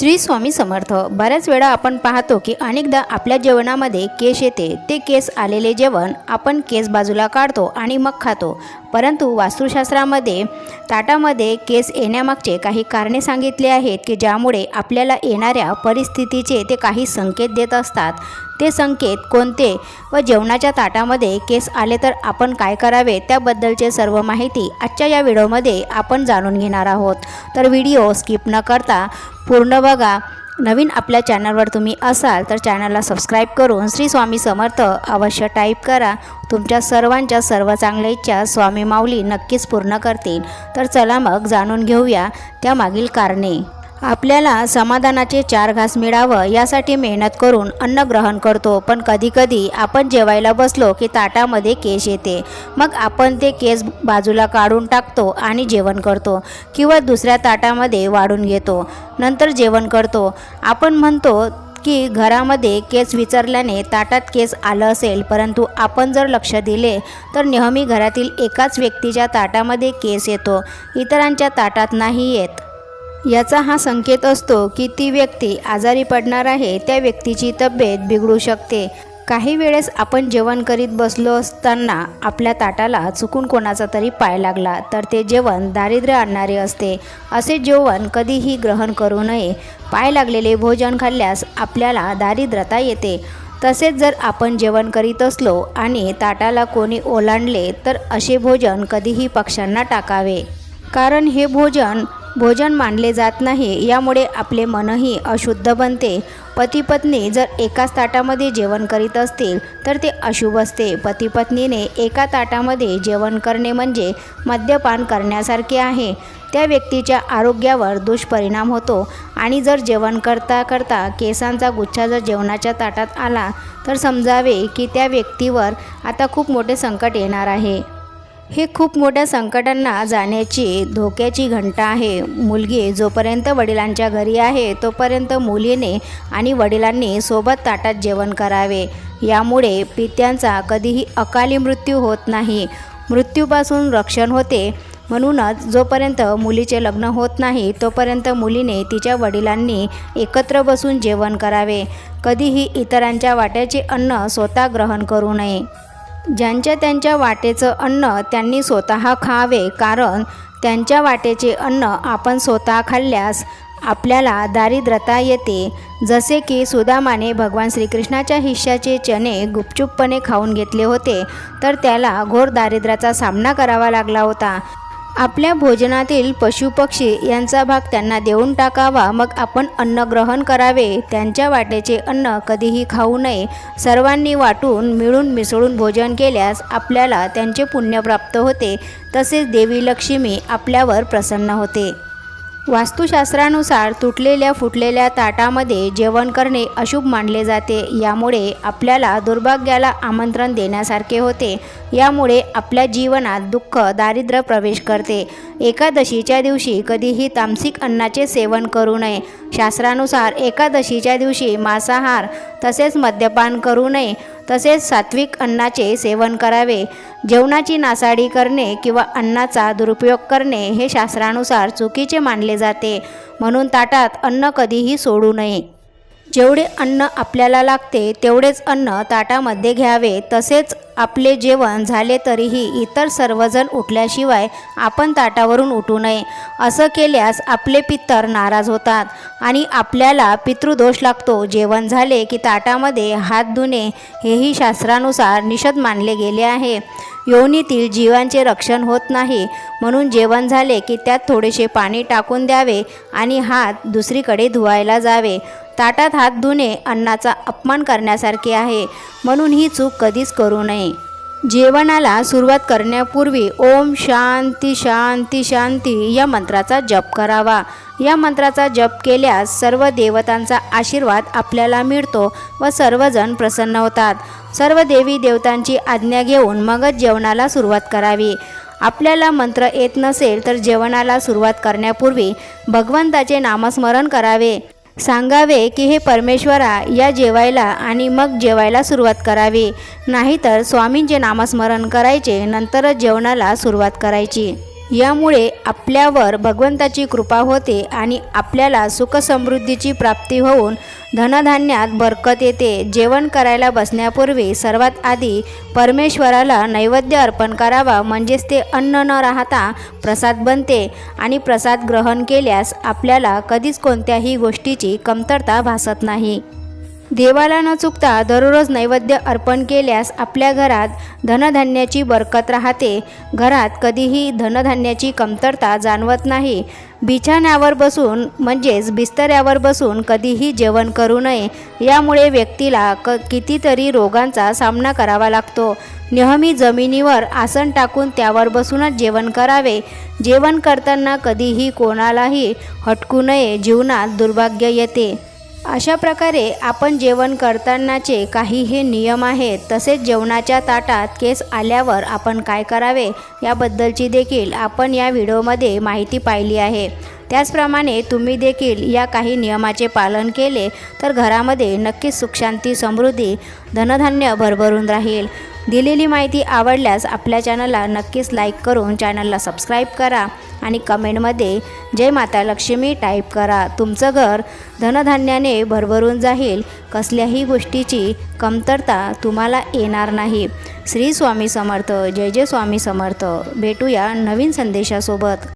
श्री स्वामी समर्थ. बऱ्याच वेळा आपण पाहतो की अनेकदा आपल्या जेवणामध्ये केस येते. ते केस आलेले जेवण आपण केस बाजूला काढतो आणि मग खातो. परंतु वास्तुशास्त्रामध्ये ताटामध्ये केस येण्यामागचे काही कारणे सांगितले आहेत की ज्यामुळे आपल्याला येणाऱ्या परिस्थितीचे ते काही संकेत देत असतात. ते संकेत कोणते? व जेवणाच्या ताटामध्ये केस आले तर आपण काय करावे? त्याबद्दलचे सर्व माहिती आजच्या या व्हिडिओमध्ये आपण जाणून घेणार आहोत. तर व्हिडिओ स्किप न करता पूर्ण बघा. नवीन आपल्या चॅनलवर तुम्ही असाल तर चॅनलला सबस्क्राईब करून श्री स्वामी समर्थ अवश्य टाईप करा. तुमच्या सर्वांच्या सर्व चांगल्या इच्छा स्वामी माऊली नक्कीच पूर्ण करतील. तर चला मग जाणून घेऊया त्यामागील कारणे. आपल्याला समाधानाचे चार घास मिळावं यासाठी मेहनत करून अन्न ग्रहण करतो. पण कधीकधी आपण जेवायला बसलो की ताटामध्ये केस येते. मग आपण ते केस बाजूला काढून टाकतो आणि जेवण करतो किंवा दुसऱ्या ताटामध्ये वाढून घेतो. नंतर जेवण करतो. आपण म्हणतो की घरामध्ये केस विचारल्याने ताटात केस आलं असेल परंतु आपण जर लक्ष दिले तर नेहमी घरातील एकाच व्यक्तीच्या ताटामध्ये केस येतो. इतरांच्या ताटात नाही येत. याचा हा संकेत असतो की ती व्यक्ती आजारी पडणार आहे त्या व्यक्तीची तब्येत बिघडू शकते. काही वेळेस आपण जेवण करीत बसलो असताना आपल्या ताटाला चुकून कोणाचा तरी पाय लागला तर ते जेवण दारिद्र्य आणणारे असते. असे जेवण कधीही ग्रहण करू नये. पाय लागलेले भोजन खाल्ल्यास आपल्याला दारिद्र्यता येते. तसेच जर आपण जेवण करीत असलो आणि ताटाला कोणी ओलांडले तर असे भोजन कधीही पक्ष्यांना टाकावे. कारण हे भोजन भोजन मानले जात नाही. यामुळे आपले मनही अशुद्ध बनते. पती पत्नी जर एकाच ताटामध्ये जेवण करीत असतील तर ते अशुभ असते. पती पत्नीने एका ताटामध्ये जेवण करणे म्हणजे मद्यपान करण्यासारखे आहे. त्या व्यक्तीच्या आरोग्यावर दुष्परिणाम होतो आणि जर जेवण करता करता केसांचा गुच्छा जर जेवणाच्या ताटात आला तर समजावे की त्या व्यक्तीवर आता खूप मोठे संकट येणार आहे. हे खूप मोठ्या संकटांना जाण्याची धोक्याची घंटा आहे. मुलगी जोपर्यंत वडिलांच्या घरी आहे तोपर्यंत मुलीने आणि वडिलांनी सोबत ताटात जेवण करावे. यामुळे पित्यांचा कधीही अकाली मृत्यू होत नाही. मृत्यूपासून रक्षण होते. म्हणूनच जोपर्यंत मुलीचे लग्न होत नाही तोपर्यंत मुलीने तिच्या वडिलांनी एकत्र बसून जेवण करावे. कधीही इतरांच्या वाट्याचे अन्न स्वतः ग्रहण करू नये. ज्यांच्या त्यांच्या वाटेचं अन्न त्यांनी स्वतः खावे कारण त्यांच्या वाटेचे अन्न आपण स्वतः खाल्ल्यास आपल्याला दारिद्रता येते. जसे की सुदामाने भगवान श्रीकृष्णाच्या हिश्श्याचे चणे गुपचूपपणे खाऊन घेतले होते तर त्याला घोर दारिद्र्याचा सामना करावा लागला होता. आपल्या भोजनातील पशुपक्षी यांचा भाग त्यांना देऊन टाकावा मग आपण अन्न ग्रहण करावे. त्यांच्या वाटेचे अन्न कधीही खाऊ नये. सर्वांनी वाटून मिळून मिसळून भोजन केल्यास आपल्याला त्यांचे पुण्य प्राप्त होते. तसेच देवी लक्ष्मी आपल्यावर प्रसन्न होते. वास्तुशास्त्रानुसार तुटलेल्या फुटलेल्या ताटामध्ये जेवण करणे अशुभ मानले जाते. यामुळे आपल्याला दुर्भाग्याला आमंत्रण देण्यासारखे होते. यामुळे आपल्या जीवनात दुःख दारिद्र्य प्रवेश करते. एकादशीच्या दिवशी कधीही तामसिक अन्नाचे सेवन करू नये. शास्त्रानुसार एकादशीच्या दिवशी मांसाहार तसेच मद्यपान करू नये. तसेच सात्विक अन्नाचे सेवन करावे. जेवणाची नासाडी करणे किंवा अन्नाचा दुरुपयोग करणे हे शास्त्रानुसार चुकीचे मानले जाते. म्हणून ताटात अन्न कधीही सोडू नये. जेवढे अन्न आपल्याला लागते तेवढेच अन्न ताटामध्ये घ्यावे. तसेच आपले जेवण झाले तरीही इतर सर्वजण उठल्याशिवाय आपण ताटावरून उठू नये. असं केल्यास आपले पित्तर नाराज होतात आणि आपल्याला पितृदोष लागतो. जेवण झाले की ताटामध्ये हात धुणे हेही शास्त्रानुसार निषद मानले गेले आहे. योनीतील जीवांचे रक्षण होत नाही. म्हणून जेवण झाले की त्यात थोडेसे पाणी टाकून द्यावे आणि हात दुसरीकडे धुवायला जावे. ताटात हात धुणे अन्नाचा अपमान करण्यासारखे आहे. म्हणून ही चूक कधीच करू नये. जेवणाला सुरुवात करण्यापूर्वी ओम शांती शांती शांती या मंत्राचा जप करावा. या मंत्राचा जप केल्यास सर्व देवतांचा आशीर्वाद आपल्याला मिळतो व सर्वजण प्रसन्न होतात. सर्व देवी देवतांची आज्ञा घेऊन मगच जेवणाला सुरुवात करावी. आपल्याला मंत्र येत नसेल तर जेवणाला सुरुवात करण्यापूर्वी भगवंताचे नामस्मरण करावे. सांगावे की हे परमेश्वरा या जेवायला आणि मग जेवायला सुरुवात करावी. नाहीतर स्वामींचे नामस्मरण करायचे नंतरच जेवणाला सुरुवात करायची. यामुळे आपल्यावर भगवंताची कृपा होते आणि आपल्याला सुखसमृद्धीची प्राप्ती होऊन धनधान्यात बरकत येते. जेवण करायला बसण्यापूर्वी सर्वात आधी परमेश्वराला नैवेद्य अर्पण करावा म्हणजेच ते अन्न न राहता प्रसाद बनते आणि प्रसाद ग्रहण केल्यास आपल्याला कधीच कोणत्याही गोष्टीची कमतरता भासत नाही. देवाला न चुकता दररोज नैवेद्य अर्पण केल्यास आपल्या घरात धनधान्याची बरकत राहते. घरात कधीही धनधान्याची कमतरता जाणवत नाही. बिछाण्यावर बसून म्हणजेच बिस्तऱ्यावर बसून कधीही जेवण करू नये. यामुळे व्यक्तीला क कितीतरी रोगांचा सामना करावा लागतो. नेहमी जमिनीवर आसन टाकून त्यावर बसूनच जेवण करावे. जेवण करताना कधीही कोणालाही हटकू नये. जीवनात दुर्भाग्य येते. अशा प्रकारे आपण जेवण करतानाचे काही हे नियम आहेत तसेच जेवणाच्या ताटात केस आल्यावर आपण काय करावे याबद्दलची देखील आपण या व्हिडिओमध्ये माहिती पाहिली आहे. त्याचप्रमाणे तुम्ही देखील या काही नियमाचे पालन केले तर घरामध्ये नक्कीच सुखशांती समृद्धी धनधान्य भरभरून राहील. दिलेली माहिती आवडल्यास आपल्या चॅनलला नक्कीच लाईक करून चॅनलला सबस्क्राईब करा आणि कमेंटमध्ये जय माता लक्ष्मी टाईप करा. तुमचं घर धनधान्याने भरभरून जाईल. कसल्याही गोष्टीची कमतरता तुम्हाला येणार नाही. श्री स्वामी समर्थ. जय जय स्वामी समर्थ. भेटूया नवीन संदेशासोबत.